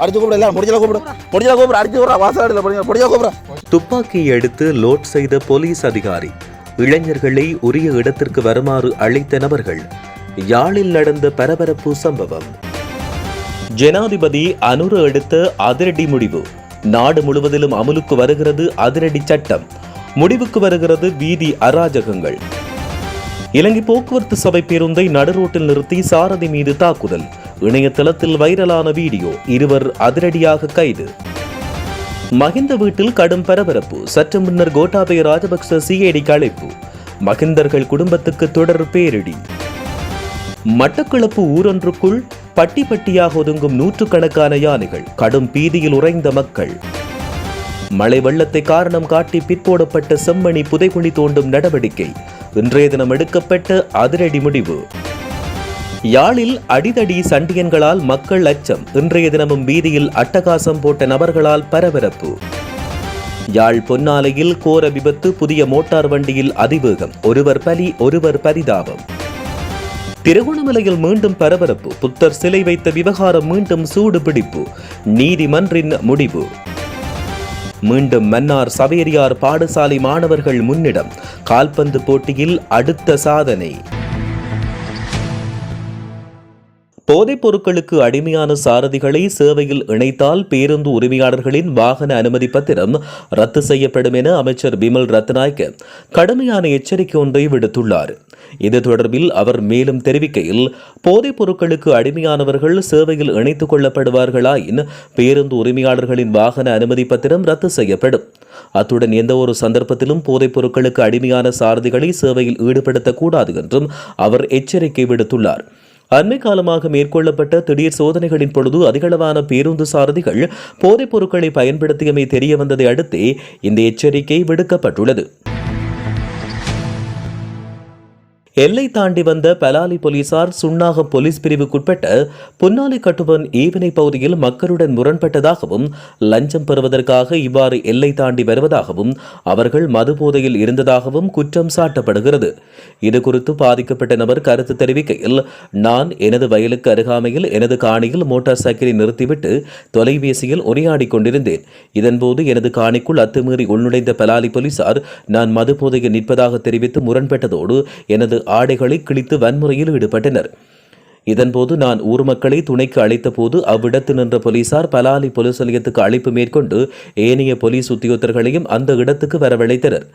அடிச்சு கூப்பிடு எல்லாம் முடிஞ்சல கூப்பிடு. முடிஞ்சல கூப்பிடு அடிச்சு விட்றா வாசல் முடிஞ்சா கூப்பிடு துப்பாக்கியை எடுத்து லோட் செய்த போலீஸ் அதிகாரி இளைஞர்களை உரிய இடத்திற்கு வருமாறு அழைத்த நபர்கள் யாழில் நடந்த பரபரப்பு சம்பவம். ஜனாதிபதி அனுர எடுத்த அதிரடி முடிவு நாடு முழுவதிலும் அமலுக்கு வருகிறது அதிரடி சட்டம் முடிவுக்கு வருகிறது வீதி அராஜகங்கள். இலங்கை போக்குவரத்து சபை பேருந்தை நடுரோட்டில் நிறுத்தி சாரதி மீது தாக்குதல் இணையதளத்தில் வைரலான வீடியோ இருவர் அதிரடியாக கைது. மகிந்த வீட்டில் கடும் பரபரப்பு. சற்று முன்னர் கோட்டாபய ராஜபக்ச சிஐடிக்கு அழைப்பு. மகிந்தர்கள் குடும்பத்துக்கு தொடர் பேரிடி. மட்டக்களப்பு ஊரொன்றுக்குள் பட்டி பட்டியாக ஒதுங்கும் நூற்றுக்கணக்கான யானைகள் கடும் பீதியில் உறைந்த மக்கள். மழை வெள்ளத்தை காரணம் காட்டி பிற்போடப்பட்ட செம்மணி புதைகுழி தோண்டும் நடவடிக்கை. இன்றைய தினம் எடுக்கப்பட்ட அதிரடி முடிவு. யாழில் அடிதடி சண்டியன்களால் மக்கள் அச்சம். இன்றைய தினமும் வீதியில் அட்டகாசம் போட்ட நபர்களால் பரபரப்பு. யாழ் பொன்னாலையில் கோர விபத்து புதிய மோட்டார் வண்டியில் அதிவேகம். ஒருவர் பலி ஒருவர் பரிதாபம். திருகோணமலையில் மீண்டும் பரபரப்பு. புத்தர் சிலை வைத்த விவகாரம் மீண்டும் சூடு பிடிப்பு நீதிமன்றின் முடிவு. மீண்டும் மன்னார் சவேரியார் பாடசாலை மாணவர்கள் முன்னிடம். கால்பந்து போட்டியில் அடுத்த சாதனை. போதைப் பொருட்களுக்கு அடிமையான சாரதிகளை சேவையில் இணைத்தால் பேருந்து உரிமையாளர்களின் வாகன அனுமதி பத்திரம் ரத்து செய்யப்படும் என அமைச்சர் பிமல் ரத்நாயக்க கடுமையான எச்சரிக்கை ஒன்றை விடுத்துள்ளார். இது தொடர்பில் அவர் மேலும் தெரிவிக்கையில் போதைப் பொருட்களுக்கு அடிமையானவர்கள் சேவையில் இணைத்துக் கொள்ளப்படுவார்களாயின் பேருந்து உரிமையாளர்களின் வாகன அனுமதி பத்திரம் ரத்து செய்யப்படும். அத்துடன் எந்த ஒரு சந்தர்ப்பத்திலும் போதைப் பொருட்களுக்கு அடிமையான சாரதிகளை சேவையில் ஈடுபடுத்தக்கூடாது என்றும் அவர் எச்சரிக்கை விடுத்துள்ளார். அண்மை காலமாக மேற்கொள்ளப்பட்ட திடீர் சோதனைகளின் பொழுது அதிகளவான பேருந்து சாரதிகள் போதைப் பொருட்களை பயன்படுத்தியமை தெரிய வந்ததை அடுத்தே இந்த எச்சரிக்கை விடுக்கப்பட்டுள்ளது. எல்லை தாண்டி வந்த பலாலி போலீசார் சுண்ணாகம் போலீஸ் பிரிவுக்குட்பட்ட புன்னாலி கட்டுவன் ஈவினை பகுதியில் மக்களுடன் முரண்பட்டதாகவும் லஞ்சம் பெறுவதற்காக இவ்வாறு எல்லை தாண்டி வருவதாகவும் அவர்கள் மது போதையில் இருந்ததாகவும் குற்றம் சாட்டப்படுகிறது. இது குறித்து பாதிக்கப்பட்ட நபர் கருத்து தெரிவிக்கையில் நான் எனது வயலுக்கு அருகாமையில் எனது காணியில் மோட்டார் சைக்கிளை நிறுத்திவிட்டு தொலைபேசியில் உரையாடிக் கொண்டிருந்தேன். இதன்போது எனது காணிக்குள் அத்துமீறி உள்நுழைந்த பலாலி போலீசார் நான் மது போதையில் நிற்பதாக தெரிவித்து முரண்பட்டதோடு எனது ஆடைகளை கிழித்து வன்முறையில் ஈடுபட்டனர். இதன்போது நான் ஊர் மக்களை துணைக்கு அழைத்தபோது அவ்விடத்தில் நின்ற போலீசார் பலாலி போலீஸ் நிலையத்துக்கு அழைப்பு மேற்கொண்டு ஏனைய போலீஸ் உத்தியோகத்தர்களையும் அந்த இடத்துக்கு வரவழைத்தனர்.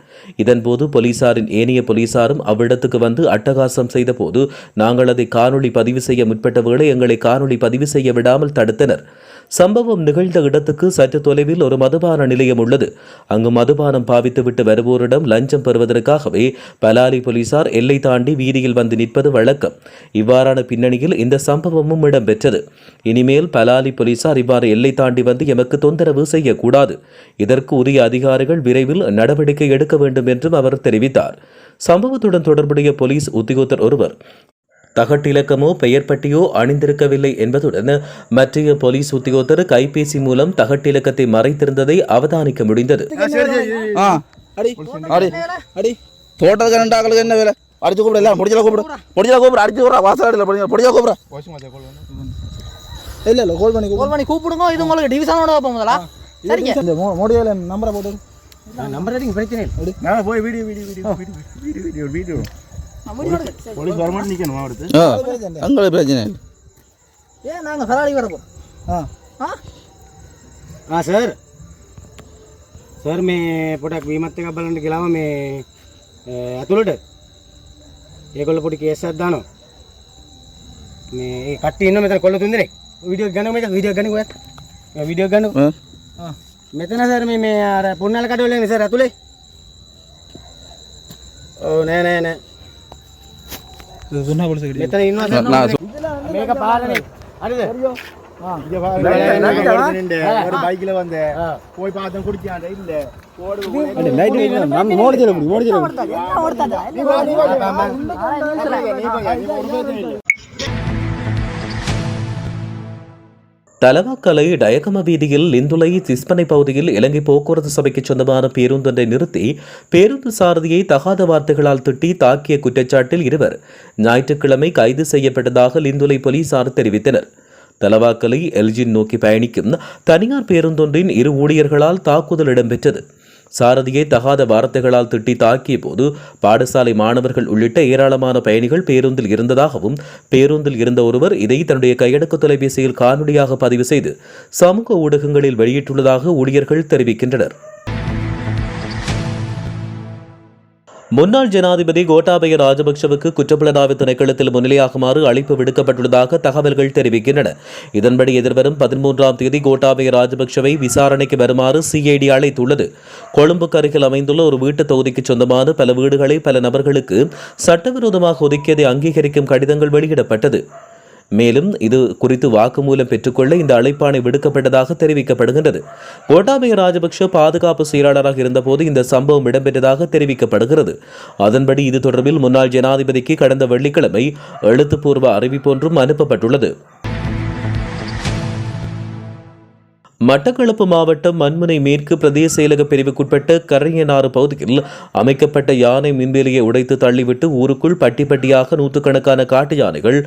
இதன்போது போலீசாரின் ஏனைய போலீசாரும் அவ்விடத்துக்கு வந்து அட்டகாசம் செய்தபோது நாங்கள் அதை காணொளி பதிவு செய்ய முற்பட்ட வேளை எங்களை காணொளி பதிவு செய்ய விடாமல் தடுத்தனர். சம்பவம் நிகழ்ந்த இடத்துக்கு சற்று தொலைவில் ஒரு மதுபான நிலையம் உள்ளது. அங்கு மதுபானம் பாவித்துவிட்டு வருவோரிடம் லஞ்சம் பெறுவதற்காகவே பலாலி போலீசார் எல்லை தாண்டி வீதியில் வந்து நிற்பது வழக்கம். இவ்வாறான பின்னணியில் இந்த சம்பவமும் இடம்பெற்றது. இனிமேல் பலாலி போலீசார் இவ்வாறு எல்லை தாண்டி வந்து எமக்கு தொந்தரவு செய்யக்கூடாது. இதற்கு உரிய அதிகாரிகள் விரைவில் நடவடிக்கை எடுக்க வேண்டும் என்றும் அவர் தெரிவித்தார். சம்பவத்துடன் தொடர்புடைய போலீஸ் உத்தியோகத்தர் ஒருவர் தகட்டிலக்கமோ பெயர் பட்டியோ அணிந்திருக்கவில்லை என்பதுடன் மற்றைய போலீஸ் உத்தியோகத்தர் கைபேசி மூலம் தகட்டிலக்கத்தை மறைத்திருந்ததை அவதானிக்க முடிந்தது. ஆ அடி அடி அடி. தோட்டத்துக்கு என்ன வேலை? அடிச்சு கூப்பிடு எல்லாம் முடிஞ்சல கூப்பிடு. முடிஞ்சல கூப்பிடு அடிச்சு விட்றா வாசல் அடியில் முடிஞ்ச கூப்பிடு. இல்லை இல்லை கோல் பண்ணி கால் பண்ணி கூப்பிடுங்க இது உங்களுக்கு டிவிஷனோட வைப்போம் முதல்ல. சரிங்க. இந்த மோடியில் நம்பரை போட்டு. நம்பர் அடிங்க பிரச்சனை இல்லை. நான் போய் video video video video video. அங்கே பிரச்சனை ஏன் நாங்கள் ஃபெராரி கிடப்போம் ஆ ஆ சார் సార్ మీ పుటాకు భీమత్త గబ్బలంటి గిలామ మీ అతులుడు ఏ కొల్లపూడి కేసేద్దాను మీ కట్టి ఇన్నో మెతన కొల్లుతుంది వీడియో గను మీద వీడియో గను వీడియో గను మెతనా సార్ మీ పుణ్యాల కట్టలేదు సార్ అతులే ఓ నేనే சொன்னா கூட சரி எத்தனை இன்வெஸ்ட் பைக்ல வந்த போய் பார்த்தேன் குடிச்சாண்ட இல்ல. ஓடுது தலவாக்கலை டயகம வீதியில் லிந்துலை சிஸ்பனை பகுதியில் இலங்கை போக்குவரத்து சபைக்கு சொந்தமான பேருந்தொன்றை நிறுத்தி பேருந்து சாரதியை தகாத வார்த்தைகளால் திட்டி தாக்கிய குற்றச்சாட்டில் இருவர் ஞாயிற்றுக்கிழமை கைது செய்யப்பட்டதாக லிந்துலை போலீசார் தெரிவித்தனர். தலவாக்கலை எல்ஜின் நோக்கி பயணிக்கும் தனியார் பேருந்தொன்றின் இரு ஊழியர்களால் தாக்குதல் இடம்பெற்றது. சாரதியை தகாத வார்த்தைகளால் திட்டி தாக்கிய போது பாடசாலை மாணவர்கள் உள்ளிட்ட ஏராளமான பயணிகள் பேருந்தில் இருந்ததாகவும் பேருந்தில் இருந்த ஒருவர் இதை தன்னுடைய கையடக்க தொலைபேசியில் காணொலியாக பதிவு செய்து சமூக ஊடகங்களில் வெளியிட்டுள்ளதாக ஊழியர்கள் தெரிவிக்கின்றனர். முன்னாள் ஜனாதிபதி கோட்டாபய ராஜபக்சவுக்கு குற்றப்புலனாய்வு திணைக்களத்தில் முன்னிலையாகுமாறு அழைப்பு விடுக்கப்பட்டுள்ளதாக தகவல்கள் தெரிவிக்கின்றன. இதன்படி எதிர்வரும் பதிமூன்றாம் தேதி கோட்டாபய ராஜபக்சவை விசாரணைக்கு வருமாறு சிஐடி அழைத்துள்ளது. கொழும்புக்கு அருகில் அமைந்துள்ள ஒரு வீட்டுத் தொகுதிக்கு சொந்தமான பல வீடுகளை பல நபர்களுக்கு சட்டவிரோதமாக ஒதுக்கியதை அங்கீகரிக்கும் கடிதங்கள் வெளியிடப்பட்டது. மேலும் இது குறித்து வாக்குமூலம் பெற்றுக்கொள்ள இந்த அழைப்பாணை விடுக்கப்பட்டதாக தெரிவிக்கப்படுகின்றது. கோட்டாபய ராஜபக்ஷ பாதுகாப்பு செயலாளராக இருந்தபோது இந்த சம்பவம் இடம்பெற்றதாக தெரிவிக்கப்படுகிறது. அதன்படி இது தொடர்பில் முன்னாள் ஜனாதிபதிக்கு கடந்த வெள்ளிக்கிழமை எழுத்துப்பூர்வ அறிவிப்பொன்றும் அனுப்பப்பட்டுள்ளது. மட்டக்களப்பு மாவட்டம் மண்முனை மேற்கு பிரதேச செயலக பிரிவுக்குட்பட்ட கரையனாறு பகுதியில் அமைக்கப்பட்ட யானை மின்வேலியை உடைத்து தள்ளிவிட்டு ஊருக்குள் பட்டி பட்டியாக நூற்றுக்கணக்கான காட்டு யானைகள்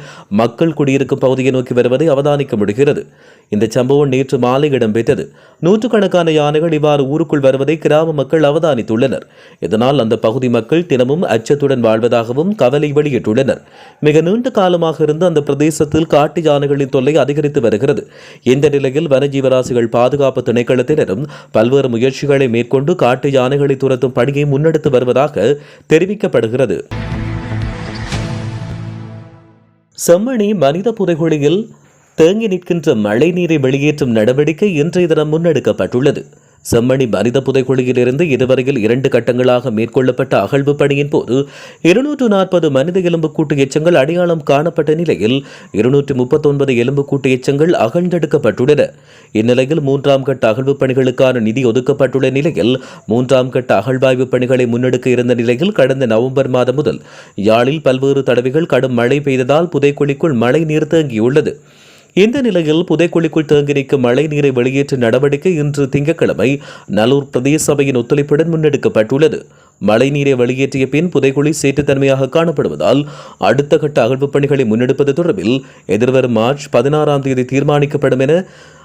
மக்கள் குடியிருக்கும் பகுதியை நோக்கி வருவதை அவதானிக்க முடிகிறது. இந்த சம்பவம் நேற்று மாலை இடம்பெற்றது. நூற்றுக்கணக்கான யானைகள் இவ்வாறு ஊருக்குள் வருவதை கிராம மக்கள் அவதானித்துள்ளனர். இதனால் அந்த பகுதி மக்கள் தினமும் அச்சத்துடன் வாழ்வதாகவும் கவலை வெளியிட்டுள்ளனர். மிக நீண்ட காலமாக இருந்து அந்த பிரதேசத்தில் காட்டு யானைகளின் தொல்லை அதிகரித்து வருகிறது. இந்த நிலையில் வனஜீவராசிகள் பாதுகாப்பு திணைக்களத்தினரும் பல்வேறு முயற்சிகளை மேற்கொண்டு காட்டு யானைகளை துரத்தும் பணியை முன்னெடுத்து வருவதாக தெரிவிக்கப்படுகிறது. செம்மணி மனித புதைகுழியில் தேங்கி நிற்கின்ற மழைநீரை வெளியேற்றும் நடவடிக்கை இன்றைய தினம் முன்னெடுக்கப்பட்டுள்ளது. செம்மணி மனித புதைக்குழியிலிருந்து இதுவரையில் இரண்டு கட்டங்களாக மேற்கொள்ளப்பட்ட அகழ்வு பணியின் போது இருநூற்று நாற்பது மனித எலும்புக்கூட்டு எச்சங்கள் அடையாளம் காணப்பட்ட நிலையில் இருநூற்று முப்பத்தொன்பது எலும்புக்கூட்டு எச்சங்கள் அகழ்ந்தெடுக்கப்பட்டுள்ளன. இந்நிலையில் மூன்றாம் கட்ட அகழ்வு பணிகளுக்கான நிதி ஒதுக்கப்பட்டுள்ள நிலையில் மூன்றாம் கட்ட அகழ்வாய்வு பணிகளை முன்னெடுக்க இருந்த நிலையில் கடந்த நவம்பர் மாதம் முதல் யாழில் பல்வேறு தடவைகள் கடும் மழை பெய்ததால் புதைக்குழிக்குள் மழை நீர் தேங்கியுள்ளது. இந்த நிலையில் புதைக்குழிக்குள் தேங்கியிருக்கும் மழை நீரை வெளியேற்றும் நடவடிக்கை இன்று திங்கட்கிழமை நல்லூர் பிரதேச சபையின் ஒத்துழைப்புடன் முன்னெடுக்கப்பட்டுள்ளது. மழை நீரை வெளியேற்றிய பின் புதைக்குழி சேற்றுத்தன்மையாக காணப்படுவதால் அடுத்த கட்ட அகழ்வு பணிகளை முன்னெடுப்பது தொடர்பில் எதிர்வரும் மார்ச் பதினாறாம் தேதி தீர்மானிக்கப்படும் என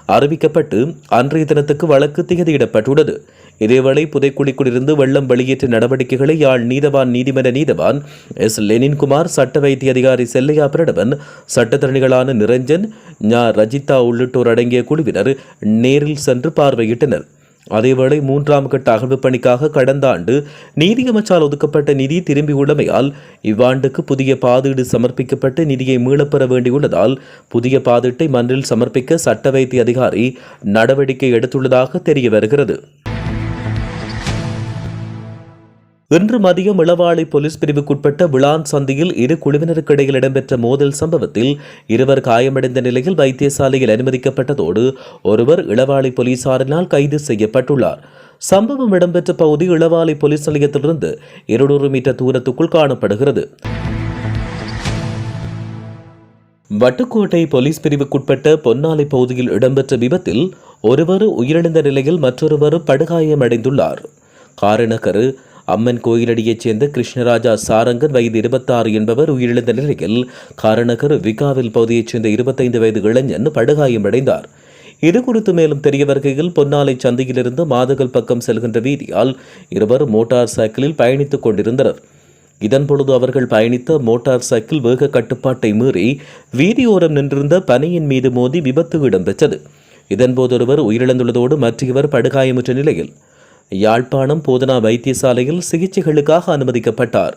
அறிவிக்கப்பட்டு அன்றைய தினத்துக்கு வழக்கு திகதியிடப்பட்டுள்ளது. இதேவேளை புதைக்குழிக்குள்ளிருந்து வெள்ளம் வெளியேற்ற நடவடிக்கைகளை யாழ் நீதவான் நீதிமன்ற நீதவான் எஸ். லெனின்குமார் சட்ட வைத்திய அதிகாரி செல்லையா பிரடவன் சட்டத்தரணிகளான நிரஞ்சன் ஞா. ரஜிதா உள்ளிட்டோர் அடங்கிய குழுவினர் நேரில் சென்று பார்வையிட்டனர். அதேவேளை மூன்றாம் கட்ட அகழ்வு பணிக்காக கடந்த ஆண்டு நீதியமைச்சால் ஒதுக்கப்பட்ட நிதி திரும்பியுள்ளமையால் இவ்வாண்டுக்கு புதிய பாதீடு சமர்ப்பிக்கப்பட்டு நிதியை மீளப்பெற வேண்டியுள்ளதால் புதிய பாதீட்டை மன்றில் சமர்ப்பிக்க சட்ட வைத்திய அதிகாரி நடவடிக்கை எடுத்துள்ளதாக தெரிய வருகிறது. இன்று மதியம் இளவாலை போலீஸ் பிரிவுக்குட்பட்ட விளான் சந்தியில் இரு குழுவினருக்கிடையில் இடம்பெற்ற மோதல் சம்பவத்தில் இருவர் காயமடைந்த நிலையில் வைத்தியசாலையில் அனுமதிக்கப்பட்டதோடு ஒருவர் இளவாளை போலீசாரினால் கைது செய்யப்பட்டுள்ளார். சம்பவம் இடம்பெற்ற பகுதி இளவாலை போலீஸ் நிலையத்திலிருந்து இருநூறு மீட்டர் தூரத்துக்குள் காணப்படுகிறது. வட்டுக்கோட்டை போலீஸ் பிரிவுக்குட்பட்ட பொன்னாலை பகுதியில் இடம்பெற்ற விபத்தில் ஒருவர் உயிரிழந்த நிலையில் மற்றொருவர் படுகாயமடைந்துள்ளார். காரணக்கரு அம்மன் கோயிலடியைச் சேர்ந்த கிருஷ்ணராஜா சாரங்கன் வயது இருபத்தாறு என்பவர் உயிரிழந்த நிலையில் காரணகர் விகாவில் பகுதியைச் சேர்ந்த இருபத்தைந்து வயது இளைஞன் படுகாயமடைந்தார். இது குறித்து மேலும் தெரிய வருகையில் பொன்னாலை சந்தையிலிருந்து மாதகல் பக்கம் செல்கின்ற வீதியால் இருவர் மோட்டார் சைக்கிளில் பயணித்துக் கொண்டிருந்தனர். இதன் பொழுது அவர்கள் பயணித்த மோட்டார் சைக்கிள் வேக கட்டுப்பாட்டை மீறி வீதியோரம் நின்றிருந்த பனையின் மீது மோதி விபத்து இடம்பெற்றது. இதன்போது ஒருவர் உயிரிழந்துள்ளதோடு மற்றவர் படுகாயமுற்ற நிலையில் யாழ்ப்பாணம் போதனா வைத்தியசாலையில் சிகிச்சைகளுக்காக அனுமதிக்கப்பட்டார்.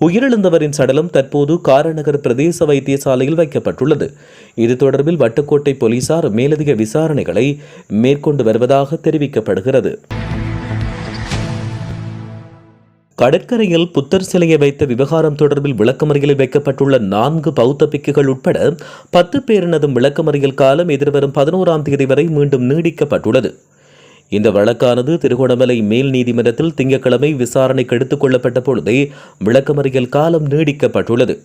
உயிரிழந்தவரின் சடலம் தற்போது காரநகர் பிரதேச வைத்தியசாலையில் வைக்கப்பட்டுள்ளது. இது தொடர்பில் வட்டுக்கோட்டை போலீசார் மேலதிக விசாரணைகளை மேற்கொண்டு வருவதாக தெரிவிக்கப்படுகிறது. கடற்கரையில் புத்தர் சிலையை வைத்த விவகாரம் தொடர்பில் விளக்கமறியலில் வைக்கப்பட்டுள்ள நான்கு பௌத்த பிக்குகள் உட்பட பத்து பேரினதும் விளக்கமறியல் காலம் எதிர்வரும் பதினோராம் தேதி வரை மீண்டும் நீடிக்கப்பட்டுள்ளது. இந்த வழக்கானது திருகோணமலை மேல் நீதிமன்றத்தில் திங்கட்கிழமை விசாரணைக்கு எடுத்துக் கொள்ளப்பட்ட பொழுதே விளக்கமறியல் காலம் நீடிக்கப்பட்டுள்ளது.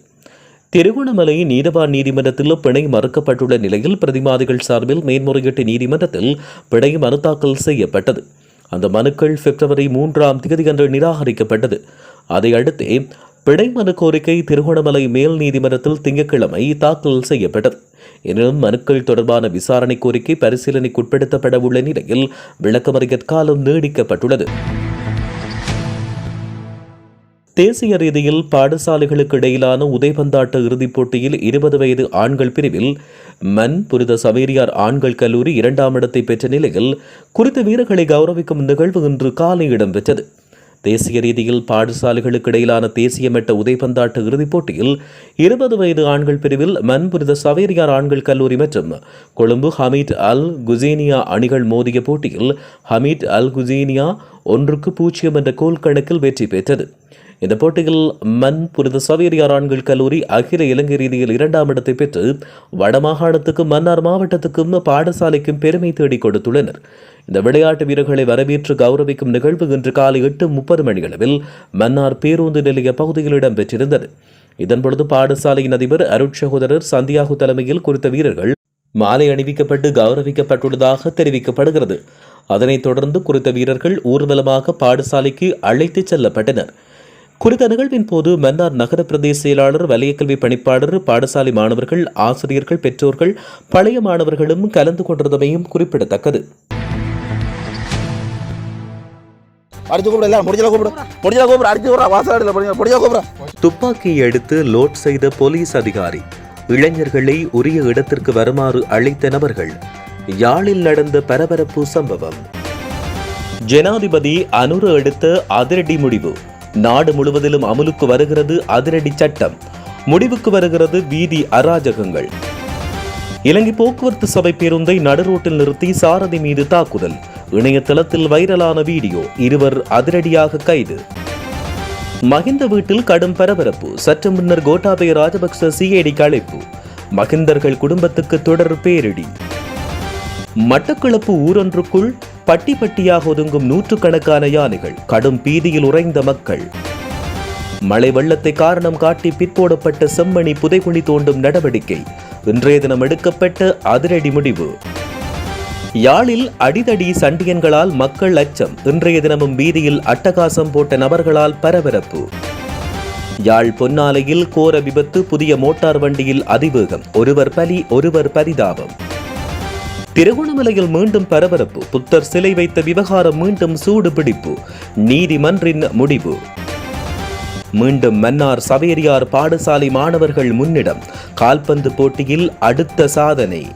திருகோணமலை நீதவான் நீதிமன்றத்தில் பிணை மறுக்கப்பட்டுள்ள நிலையில் பிரதிவாதிகள் சார்பில் மேன்முறையீட்டு நீதிமன்றத்தில் பிணை மனு தாக்கல் செய்யப்பட்டது. அந்த மனுக்கள் பிப்ரவரி மூன்றாம் தேதியன்று நிராகரிக்கப்பட்டது. அதையடுத்தே பிணை மனு கோரிக்கை திருகோணமலை மேல் நீதிமன்றத்தில் திங்கட்கிழமை தாக்கல் செய்யப்பட்டது. எனினும் மனுக்கள் தொடர்பான விசாரணை கோரிக்கை பரிசீலனைக்குட்படுத்தப்பட உள்ள நிலையில் விளக்கமறியற் காலம் நீடிக்கப்பட்டுள்ளது. தேசிய ரீதியில் பாடசாலைகளுக்கு இடையிலான உதைபந்தாட்ட இறுதிப் போட்டியில் இருபது வயது ஆண்கள் பிரிவில் மன் புரித சவேரியார் ஆண்கள் கல்லூரி இரண்டாம் இடத்தை பெற்ற நிலையில் குறித்த வீரர்களை கௌரவிக்கும் நிகழ்வு இன்று காலை இடம்பெற்றது. தேசிய ரீதியில் பாடசாலைகளுக்கு இடையிலான தேசிய மட்ட உதைபந்தாட்ட இறுதிப் போட்டியில் இருபது வயது ஆண்கள் பிரிவில் மன்புரித சவேரியார் ஆண்கள் கல்லூரி மற்றும் கொழும்பு ஹமீட் அல் குசேனியா அணிகள் மோதிய போட்டியில் ஹமீட் அல் குசேனியா ஒன்றுக்கு பூஜ்ஜியம் என்ற கோல் கணக்கில் வெற்றி பெற்றது. இந்த போட்டியில் மண் புனித சவேரியார் ஆண்கள் கல்லூரி அகில இலங்கை ரீதியில் இரண்டாம் இடத்தை பெற்று வடமாகாணத்துக்கும் மன்னார் மாவட்டத்துக்கும் பாடசாலைக்கும் பெருமை தேடி கொடுத்துள்ளனர். இந்த விளையாட்டு வீரர்களை வரவேற்று கௌரவிக்கும் நிகழ்வு இன்று காலை எட்டு முப்பது மணியளவில் மன்னார் பேருந்து நிலைய பகுதியில் இடம்பெற்றிருந்தது. இதன்பொழுது பாடசாலையின் அதிபர் அருட்சகோதரர் சந்தியாகு தலைமையில் குறித்த வீரர்கள் மாலை அணிவிக்கப்பட்டு கௌரவிக்கப்பட்டுள்ளதாக தெரிவிக்கப்படுகிறது. அதனைத் தொடர்ந்து குறித்த வீரர்கள் ஊர்வலமாக பாடசாலைக்கு அழைத்துச் செல்லப்பட்டனர். குறித்த நிகழ்வின் போது மன்னார் நகர பிரதேச செயலாளர் வலயக்கல்வி பணிப்பாளர் பாடசாலை மாணவர்கள் ஆசிரியர்கள் பெற்றோர்கள் பழைய மாணவர்களும் கலந்து கொண்டிருந்தமையும் குறிப்பிடத்தக்கது. அடிச்சு கூப்பிடு எல்லாம் முடிச்சல கூப்பிடு. முடிச்சல கூப்பிடு அடிச்சு விட்றா வாசலாடியில் படிங்க முடிச்சல கூப்பிட்றா துப்பாக்கியை எடுத்து லோட் செய்த போலீஸ் அதிகாரி இளைஞர்களை உரிய இடத்திற்கு வருமாறு அழைத்த நபர்கள் யாழில் நடந்த பரபரப்பு சம்பவம். ஜனாதிபதி அனுர எடுத்த அதிரடி முடிவு. நாடு முழுவதிலும் அமலுக்கு வருகிறது அதிரடி சட்டம். முடிவுக்கு வருகிறது வீதி அராஜகங்கள். இலங்கை போக்குவரத்து சபை பேருந்தை நடுரோட்டில் நிறுத்தி சாரதி மீது தாக்குதல். இணையதளத்தில் வைரலான வீடியோ இருவர் அதிரடியாக கைது. மகிந்த வீட்டில் கடும் பரபரப்பு சற்று முன்னர் கோட்டாபய ராஜபக்ச சிஐடிக்கு அழைப்பு. மகிந்தர்கள் குடும்பத்துக்கு தொடர் பேரிடி. மட்டக்களப்பு ஊரொன்றுக்குள் பட்டி பட்டியாக ஒதுங்கும் நூற்றுக்கணக்கான யானைகள் கடும் பீதியில் உறைந்த மக்கள். மழை வெள்ளத்தை காரணம் காட்டி பிற்போடப்பட்ட செம்மணி புதைகுழி தோண்டும் நடவடிக்கை இன்றைய தினம் எடுக்கப்பட்ட அதிரடி முடிவு. யாழில் அடிதடி சண்டியன்களால் மக்கள் அச்சம் இன்றைய தினமும் வீதியில் அட்டகாசம் போட்ட நபர்களால் பரபரப்பு. யாழ் பொன்னாலையில் கோர விபத்து புதிய மோட்டார் வண்டியில் அதிவேகம் ஒருவர் பலி ஒருவர் பரிதாபம். திருகோணமலையில் மீண்டும் பரபரப்பு. புத்தர் சிலை வைத்த விவகாரம் மீண்டும் சூடு பிடிப்பு நீதிமன்றின் முடிவு. மீண்டும் மன்னார் சவேரியார் பாடசாலை மாணவர்கள் முன்னிடம். கால்பந்து போட்டியில் அடுத்த சாதனை.